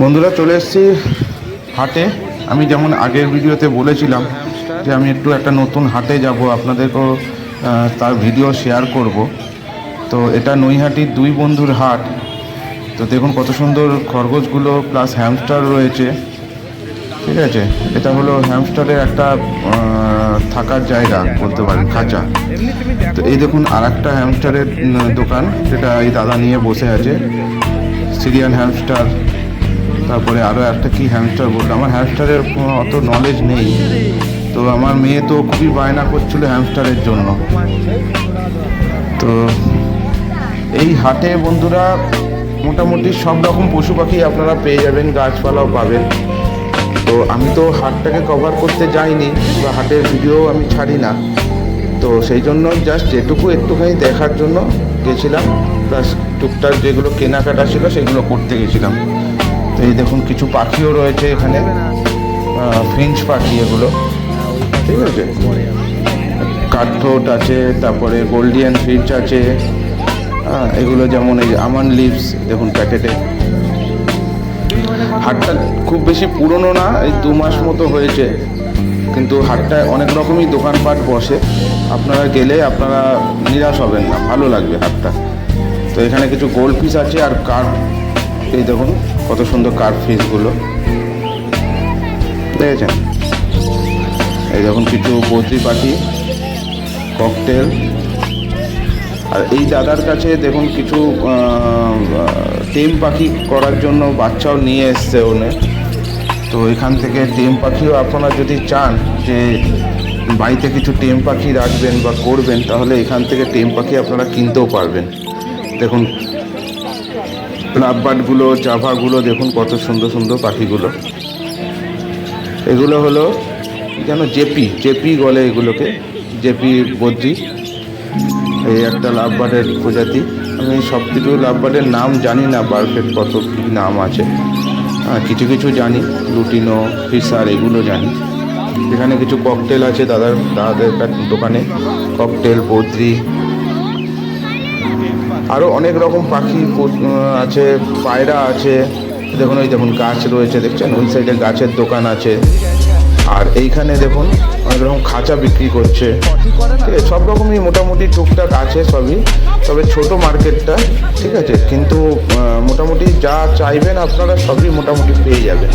বন্ধুরা চলে এসেছি হাটে। আমি যেমন আগের ভিডিওতে বলেছিলাম যে আমি একটু একটা নতুন হাটে যাব, আপনাদেরকেও তার ভিডিও শেয়ার করব। তো এটা নৈহাটির দুই বন্ধুর হাট। তো দেখুন কত সুন্দর খরগোশগুলো প্লাস হ্যামস্টার রয়েছে। ঠিক আছে? এটা হলো হ্যামস্টারের একটা থাকার জায়গা বলতে পারেন, খাঁচা। তো এই দেখুন আর একটা হ্যামস্টারের দোকান, যেটা এই দাদা নিয়ে বসে আছে। সিরিয়ান হ্যামস্টার তারপরে আরও একটা কি হ্যামস্টার বলল? আমার হ্যামস্টারের অত নলেজ নেই। তো আমার মেয়ে তো খুবই বায়না করছিল হ্যামস্টারের জন্য। তো এই হাটে বন্ধুরা মোটামুটি সব রকম পশু পাখি আপনারা পেয়ে যাবেন, গাছপালাও পাবেন। তো আমি তো হাটটাকে কভার করতে যাইনি বা হাটের ভিডিও আমি ছাড়ি না। তো সেই জন্য জাস্ট যেটুকু একটুখানি দেখার জন্য গেছিলাম প্লাস টুকটাক যেগুলো কেনাকাটা ছিল সেগুলো করতে গেছিলাম। এই দেখুন কিছু পাখিও রয়েছে এখানে। ফিঞ্চ পাখি এগুলো। ঠিক আছে? কাঠঠোঁট আছে তারপরে গোল্ডিয়ান ফিঞ্চ আছে। হ্যাঁ, এগুলো যেমন এই আমান লিভস দেখুন প্যাকেটে। হাটটা খুব বেশি পুরনো না এই দু মাস মতো হয়েছে। কিন্তু হাটটায় অনেক রকমই দোকানপাট বসে। আপনারা গেলে আপনারা নিরাশ হবেন না ভালো লাগবে হাটটা। তো এখানে কিছু গোল্ড পিস আছে আর কার এই দেখুন, কত সুন্দর কার ফিসগুলো দেখেছেন? এই দেখুন, কিছু বদ্রি পাখি, ককটেল। আর এই দাদার কাছে দেখুন, কিছু টেম পাখি করার জন্য বাচ্চাও নিয়ে এসছে ওনে। তো এখান থেকে টেম পাখিও আপনারা যদি চান যে বাড়িতে কিছু টেম পাখি রাখবেন বা করবেন, তাহলে এখান থেকে টেম পাখি আপনারা কিনতেও পারবেন। দেখুন লাভবার্ডগুলো, জাভাগুলো দেখুন কত সুন্দর সুন্দর পাখিগুলো। এগুলো হলো যেন জেপি জেপি বলে এগুলোকে, জেপি বদ্রি। এই একটা লাভবার্ডের প্রজাতি। আমি সব কিছু লাভবার্ডের নাম জানি না পারফেক্ট কত কী নাম আছে। হ্যাঁ কিছু কিছু জানি, লুটিনো, ফিসার, এগুলো জানি। এখানে কিছু ককটেল আছে দাদার, দাদাদের দোকানে। ককটেল বদ্রি আরও অনেক রকম পাখি আছে, পায়রা আছে। দেখুন ওই দেখুন, গাছ রয়েছে, দেখছেন? ওই সাইডে গাছের দোকান আছে। আর এইখানে দেখুন, অনেক রকম খাঁচা বিক্রি করছে। ঠিক আছে, সব রকমই মোটামুটি টুকটাক আছে সবই। তবে ছোট মার্কেটটা, ঠিক আছে? কিন্তু মোটামুটি যা চাইবেন আপনারা সবই মোটামুটি পেয়ে যাবেন।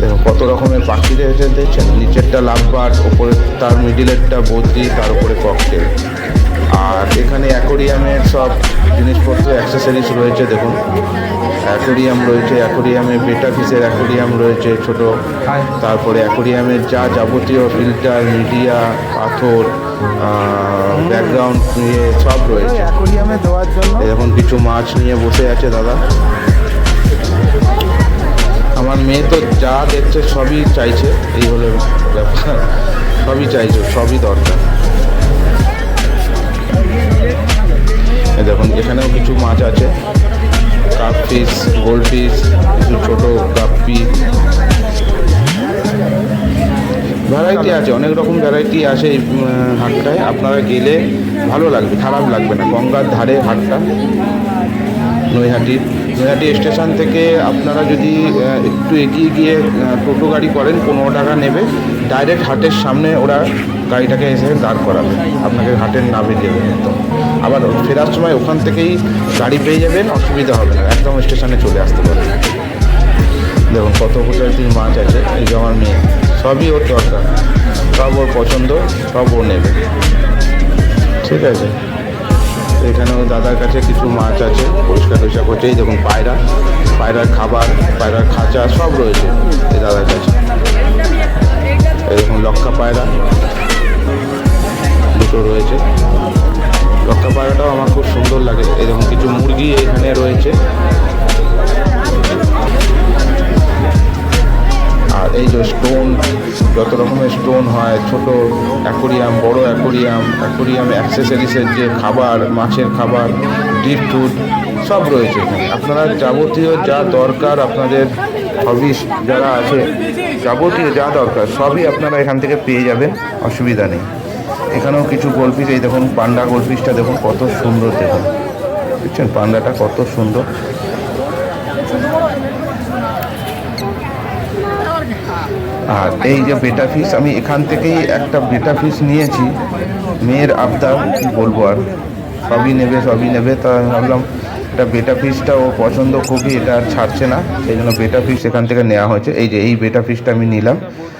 দেখুন, কত রকমের পাখি রয়েছে, দেখছেন? নিচেরটা লাভবার ওপরে তার মিডিলেরটা বদ্রি, তার উপরে ককটেল আর এখানে অ্যাকোরিয়ামের সব জিনিসপত্র অ্যাক্সেসরিজ রয়েছে, দেখুন। অ্যাকোরিয়াম রয়েছে, অ্যাকোরিয়ামে বেটা ফিসের অ্যাকোরিয়াম রয়েছে ছোট। তারপরে অ্যাকোরিয়ামের যা যাবতীয় ফিল্টার মিডিয়া পাথর ব্যাকগ্রাউন্ড নিয়ে সব রয়েছে। এখন কিছু মাছ নিয়ে বসে আছে দাদা। আমার মেয়ে তো যা দেখছে সবই চাইছে, এই হলো ব্যাপার। সবই চাইছে, সবই দরকার। দেখুন, এখানেও কিছু মাছ আছে। কাপ পিস গোল্ড পিস কিছু ছোটো কাপ্পি ভ্যারাইটি আছে, অনেক রকম ভ্যারাইটি আছে এই হাটটায়। আপনারা গেলে ভালো লাগবে, খারাপ লাগবে না। গঙ্গার ধারে হাটটা, নৈহাটির। নৈহাটি স্টেশন থেকে আপনারা যদি একটু এগিয়ে গিয়ে টোটো গাড়ি করেন, পনেরো টাকা নেবে। ডাইরেক্ট হাটের সামনে ওরা গাড়িটাকে এসে দাঁড় করাবে। আপনাকে হাটের নামে দেবে একদম। আবার ফেরার সময় ওখান থেকেই গাড়ি পেয়ে যাবেন, অসুবিধা হবে না। একদম স্টেশনে চলে আসতে পারবেন। দেখুন কত প্রজাতির মাছ আছে, এই যে আমার মেয়ে। সবই ওর দরকার। সব ওর পছন্দ, সব ও নেবে। ঠিক আছে? এখানেও দাদার কাছে কিছু মাছ আছে, পরিষ্কার টরিষ্কার করছে। দেখুন পায়রা, পায়রার খাবার, পায়রার খাঁচা সব রয়েছে এই দাদার কাছে। এরকম লক্ষা পায়রা, দুটো রয়েছে। লক্ষা পায়রাটাও আমার খুব সুন্দর লাগে। এরকম কিছু মুরগি এখানে রয়েছে। আর এই যে স্টোন যত রকমের স্টোন হয়, ছোট অ্যাকোরিয়াম বড় অ্যাকোরিয়াম অ্যাকোরিয়াম অ্যাক্সেসরিজের যে খাবার, মাছের খাবার ডিপ ফুড সব রয়েছে এখানে। আপনারা যাবতীয় যা দরকার আপনাদের হবিস যারা আছে, যাবতীয় যা দরকার, সবই আপনারা এখান থেকে পেয়ে যাবেন, অসুবিধা নেই। এখানেও কিছু গোলপিস এই দেখুন, পান্ডা গোলপিসটা দেখুন, কত সুন্দর দেখুন। বুঝছেন পান্ডাটা কত সুন্দর। আর এই যে বেটা ফিস আমি এখান থেকেই একটা বেটা ফিস নিয়েছি। মেয়ের আবদার, কি বলব আর? সবই নেবে সবই নেবে। তা ভাবলাম, এটা বেটা ফিসটা ও পছন্দ খুবই, এটা আর ছাড়ছে না। সেই জন্য বেটা ফিস এখান থেকে নেওয়া হয়েছে। এই যে, এই বেটা ফিসটা আমি নিলাম।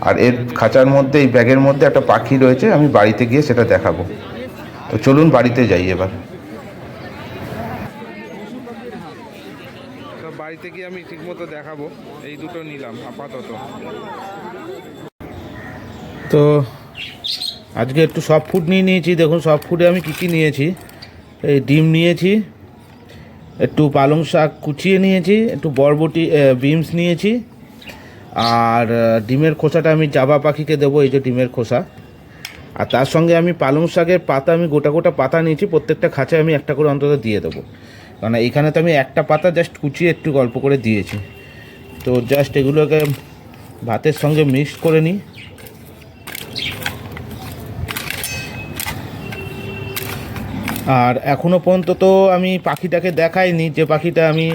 আর এর খাঁচার মধ্যে, এই ব্যাগের মধ্যে একটা পাখি রয়েছে, আমি বাড়িতে গিয়ে সেটা দেখাবো। তো চলুন বাড়িতে যাই এবার। বাড়িতে গিয়ে আমি ঠিকমতো দেখাবো। এই দুটো নিলাম, আপাতত। তো আজকে একটু সফট ফুড নিয়ে নিয়েছি। দেখুন সফট ফুডে আমি কী কী নিয়েছি? এই ডিম নিয়েছি, একটু পালং শাক কুচিয়ে নিয়েছি, একটু বরবটি বিমস নিয়েছি, আর ডিমের খোসাটা আমি জাবা পাখিকে দেবো, এই যে ডিমের খোসা। আর তার সঙ্গে আমি পালং শাকের পাতা, আমি গোটা গোটা পাতা নিয়েছি, প্রত্যেকটা খাঁচায় আমি একটা করে অন্তত দিয়ে দেবো। কারণ এখানে তো আমি একটা পাতা জাস্ট কুচিয়ে একটু গল্প করে দিয়েছি। তো জাস্ট এগুলোকে ভাতের সঙ্গে মিক্স করে নিই। আর এখনও পর্যন্ত তো আমি পাখিটাকে দেখাইনি, যে পাখিটা আমি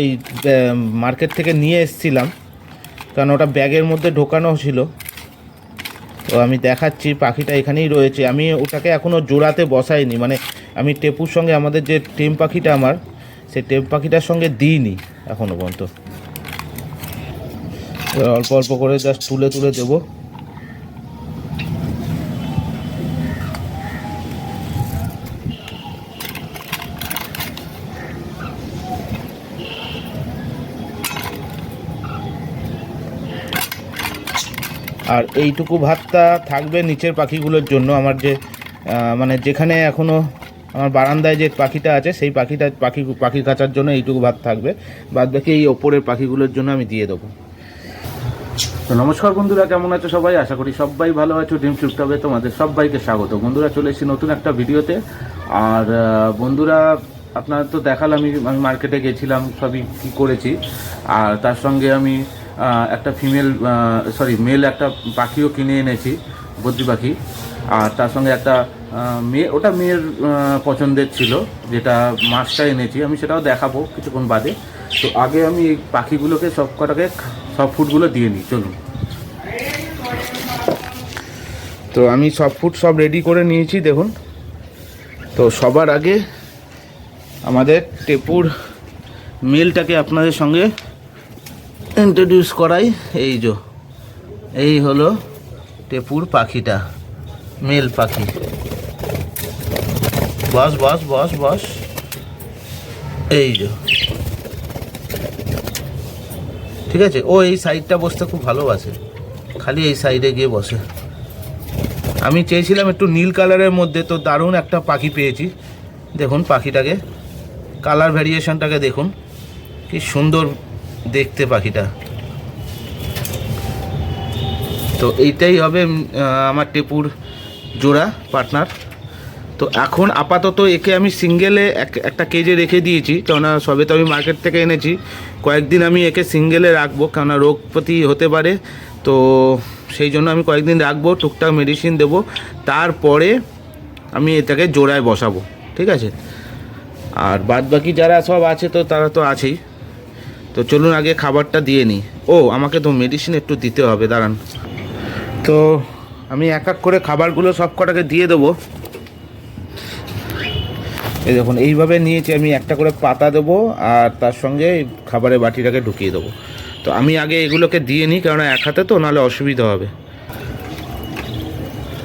এই মার্কেট থেকে নিয়ে এসেছিলাম। কারণ ওটা ব্যাগের মধ্যে ঢোকানো ছিল। তো আমি দেখাচ্ছি, পাখিটা এখানেই রয়েছে। আমি ওটাকে এখনও জোড়াতে বসাইনি। মানে আমি টেপুর সঙ্গে আমাদের যে টেম পাখিটা আমার, সেই টেম পাখিটার সঙ্গে দিইনি এখনও পর্যন্ত। অল্প অল্প করে জাস্ট তুলে তুলে দেবো। আর এইটুকু ভাতটা থাকবে নিচের পাখিগুলোর জন্য। আমার যে মানে যেখানে এখনও আমার বারান্দায় যে পাখিটা আছে, সেই পাখিটা, পাখি পাখি কাচার জন্য এইটুকু ভাত থাকবে। বাদ বাকি এই ওপরের পাখিগুলোর জন্য আমি দিয়ে দেবো। তো নমস্কার বন্ধুরা, কেমন আছো সবাই? আশা করি সবাই ভালো আছো। ডিম চুপটাবে তোমাদের সবাইকে স্বাগত। বন্ধুরা, চলে এসেছি নতুন একটা ভিডিওতে। আর বন্ধুরা, আপনার তো দেখালাম, আমি মার্কেটে গেছিলাম, সবই কী করেছি। আর তার সঙ্গে আমি একটা ফিমেল সরি মেল একটা পাখিও কিনে এনেছি, বদ্রি পাখি। আর তার সঙ্গে একটা মেয়ে, ওটা মেয়ের পছন্দের ছিল, যেটা মাছটা এনেছি, আমি সেটাও দেখাবো কিছুক্ষণ বাদে। তো আগে আমি পাখিগুলোকে সব কটাকে, সব ফুডগুলো দিয়ে নিই, চলুন। তো আমি সব ফুড সব রেডি করে নিয়েছি, দেখুন। তো সবার আগে আমাদের টেপুর মেলটাকে আপনাদের সঙ্গে ইন্ট্রোডিউস করাই। এই যে, এই হলো টেপুর পাখিটা, মেল পাখি। বস বস বস বস এই যে। ঠিক আছে? ও এই সাইডটা বসতে খুব ভালোবাসে। খালি এই সাইডে গিয়ে বসে। আমি চেয়েছিলাম একটু নীল কালারের মধ্যে, তো দারুণ একটা পাখি পেয়েছি। দেখুন পাখিটাকে। কালার ভ্যারিয়েশনটাকে দেখুন। কি সুন্দর দেখতে পাখিটা। তো এইটাই হবে আমার টেপুর জোড়া পার্টনার। তো এখন আপাতত একে আমি সিঙ্গেলে এক- একটা কেজে রেখে দিয়েছি, কেননা সবে তো আমি মার্কেট থেকে এনেছি। কয়েকদিন আমি একে সিঙ্গেলে রাখব, কেননা রোগ প্রতি হতে পারে। তো সেই জন্য আমি কয়েকদিন রাখব, টুকটাক মেডিসিন দেবো। তারপরে আমি এটাকে জোড়ায় বসাবো, ঠিক আছে? আর বাদ বাকি যারা সব আছে তো তারা তো আছেই। তো চলুন আগে খাবারটা দিয়ে নিই। ও, আমাকে তো মেডিসিন একটু দিতে হবে, দাঁড়ান। তো আমি এক এক করে খাবারগুলো সব কটাকে দিয়ে দেবো। এই দেখুন, এইভাবে নিয়েছি আমি একটা করে পাতা দেবো আর তার সঙ্গে খাবারের বাটিটাকে ঢুকিয়ে দেবো। তো আমি আগে এগুলোকে দিয়ে নিই কারণ এক হাতে তো, নাহলে অসুবিধা হবে।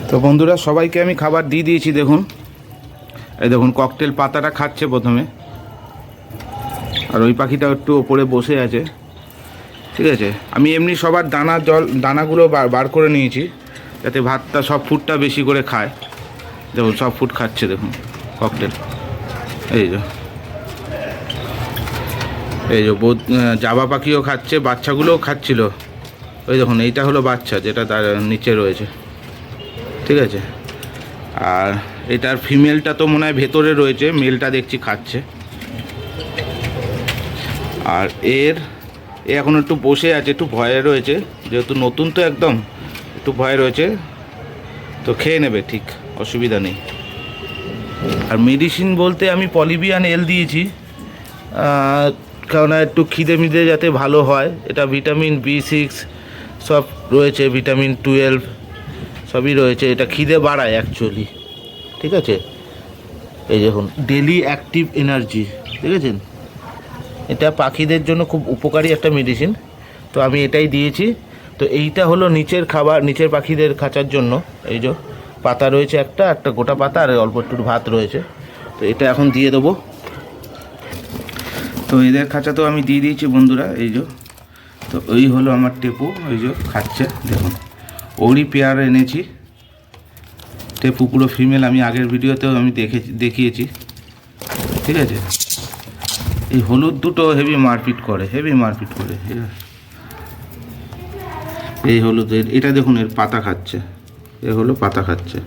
তো বন্ধুরা, সবাইকে আমি খাবার দিয়ে দিয়েছি, দেখুন। এই দেখুন, ককটেল পাতাটা খাচ্ছে প্রথমে। আর ওই পাখিটা একটু ওপরে বসে আছে। ঠিক আছে? আমি এমনি সবার দানা জল, দানাগুলো বার করে নিয়েছি, যাতে ভাতটা, সব ফুডটা বেশি করে খায়। দেখুন, সব ফুড খাচ্ছে, দেখুন, ককটেল। এই যে। এই যে বোধ জাবা পাখিও খাচ্ছে, বাচ্চাগুলোও খাচ্ছিল। ওই দেখুন, এইটা হলো বাচ্চা যেটা তার নিচে রয়েছে। ঠিক আছে? আর এটার ফিমেলটা তো মনে হয় ভেতরে রয়েছে, মেলটা দেখছি খাচ্ছে। আর এর, এ এখন একটু বসে আছে, একটু ভয়ে রয়েছে, যেহেতু নতুন তো একদম, একটু ভয়ে রয়েছে। তো খেয়ে নেবে, ঠিক, অসুবিধা নেই। আর মেডিসিন বলতে আমি পলিবিয়ান এল দিয়েছি কেননা একটু খিদে মিদে যাতে ভালো হয়, এটা ভিটামিন বি সিক্স সব রয়েছে ভিটামিন টুয়েলভ সবই রয়েছে, এটা খিদে বাড়ায় অ্যাকচুয়ালি ঠিক আছে? এই দেখুন ডেলি অ্যাক্টিভ এনার্জি দেখেছেন এটা পাখিদের জন্য খুব উপকারী একটা মেডিসিন তো আমি এটাই দিয়েছি, তো এইটা হলো নিচের খাবার, নিচের পাখিদের খাঁচার জন্য, এই যে পাতা রয়েছে একটা একটা গোটা পাতা, আর অল্প একটু ভাত রয়েছে। তো এটা এখন দিয়ে দেবো। তো এদের খাঁচা তো আমি দিয়ে দিয়েছি বন্ধুরা, এই যে। তো এই হলো আমার টেপু, এই যে খাচ্ছে, দেখুন। ওরই পেয়ার এনেছি। টেপু পুরো ফিমেল, আমি আগের ভিডিওতেও আমি দেখে, দেখিয়েছি। ঠিক আছে? এই হলুদ দুটো হেভি মারপিট করে, হেভি মারপিট করে? এই হলুদের, এটা দেখুন, এর পাতা খাচ্ছে। এ হলো পাতা খাচ্ছে।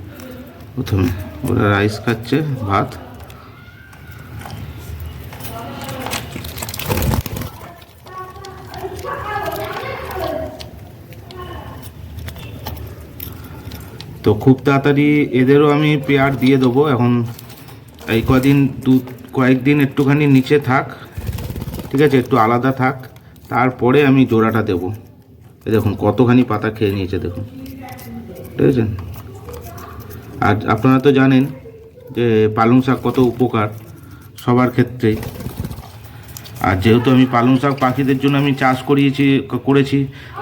প্রথমে ওরা রাইস খাচ্ছে, ভাত। তো খুব তাড়াতাড়ি এদেরও আমি পেয়ার দিয়ে দেবো। এখন এই কদিন দু, কয়েকদিন একটুখানি নিচে থাক, ঠিক আছে, একটু আলাদা থাক। তারপরে আমি জোড়াটা দেবো। দেখুন, কতখানি পাতা খেয়ে নিয়েছে, দেখুন। ঠিক আছে আর আপনারা তো জানেন যে পালং শাক কত উপকার সবার ক্ষেত্রেই। আর যেহেতু আমি পালং শাক পাখিদের জন্য আমি চাষ করিয়েছি, করেছি,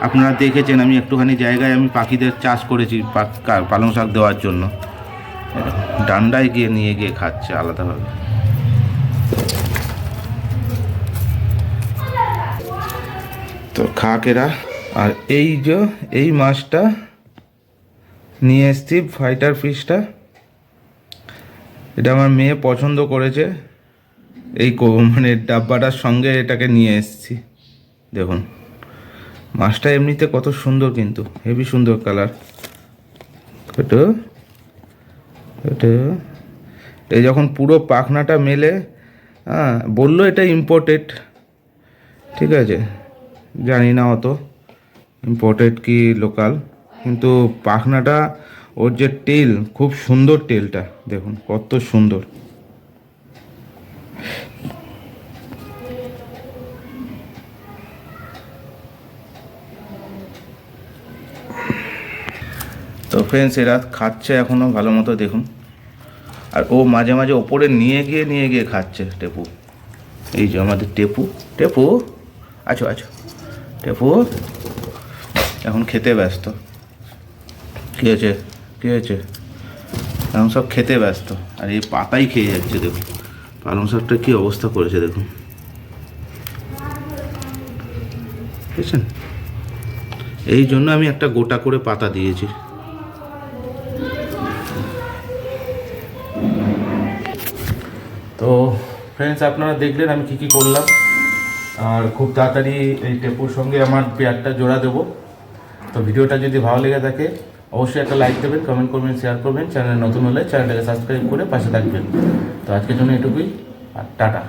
আপনারা দেখেছেন আমি একটুখানি জায়গায় আমি পাখিদের চাষ করেছি পালং শাক দেওয়ার জন্য। ডান্ডায় গিয়ে নিয়ে গিয়ে খাচ্ছে আলাদাভাবে। তো খাক এরা। আর এই যে, এই মাছটা নিয়ে এসছি ফাইটার ফিশটা এটা আমার মেয়ে পছন্দ করেছে। এই মানে ডাব্বাটার সঙ্গে এটাকে নিয়ে এসেছি। দেখুন। মাছটা এমনিতে কত সুন্দর কিন্তু, হেভি সুন্দর কালার এটা এই যখন পুরো পাখনাটা মেলে হ্যাঁ বলল এটা ইম্পোর্টেড ঠিক আছে? জানি না অত। ইম্পোর্টেড কি লোকাল কিন্তু পাখনাটা, ওর যে টেল, খুব সুন্দর টেলটা, দেখুন, কত সুন্দর। তো ফ্রেন্ডস এরা খাচ্ছে এখনও ভালো মতো, দেখুন। আর ও মাঝে মাঝে ওপরে নিয়ে গিয়ে নিয়ে গিয়ে খাচ্ছে টেপু। এই যে আমাদের টেপু। টেপু, আছো আছো। টেপু, এখন খেতে ব্যস্ত। কী হয়েছে? কী হয়েছে? পালং শাক খেতে ব্যস্ত। আর এই পাতাই খেয়ে যাচ্ছে, দেখুন। পালং শাকটা কী অবস্থা করেছে, দেখুন। বুঝছেন? এই জন্য আমি একটা গোটা করে পাতা দিয়েছি। তো ফ্রেন্ডস আপনারা দেখলেন আমি কী কী করলাম। আর খুব তাড়াতাড়ি এই টেপুর সঙ্গে আমার পেয়ারটা জোড়া দেবো। তো ভিডিওটা যদি ভালো লেগে থাকে অবশ্যই একটা লাইক দেবেন কমেন্ট করবেন শেয়ার করবেন চ্যানেল নতুন হলে চ্যানেলটাকে সাবস্ক্রাইব করে পাশে থাকবেন। তো আজকের জন্য এটুকুই, আর টাটা।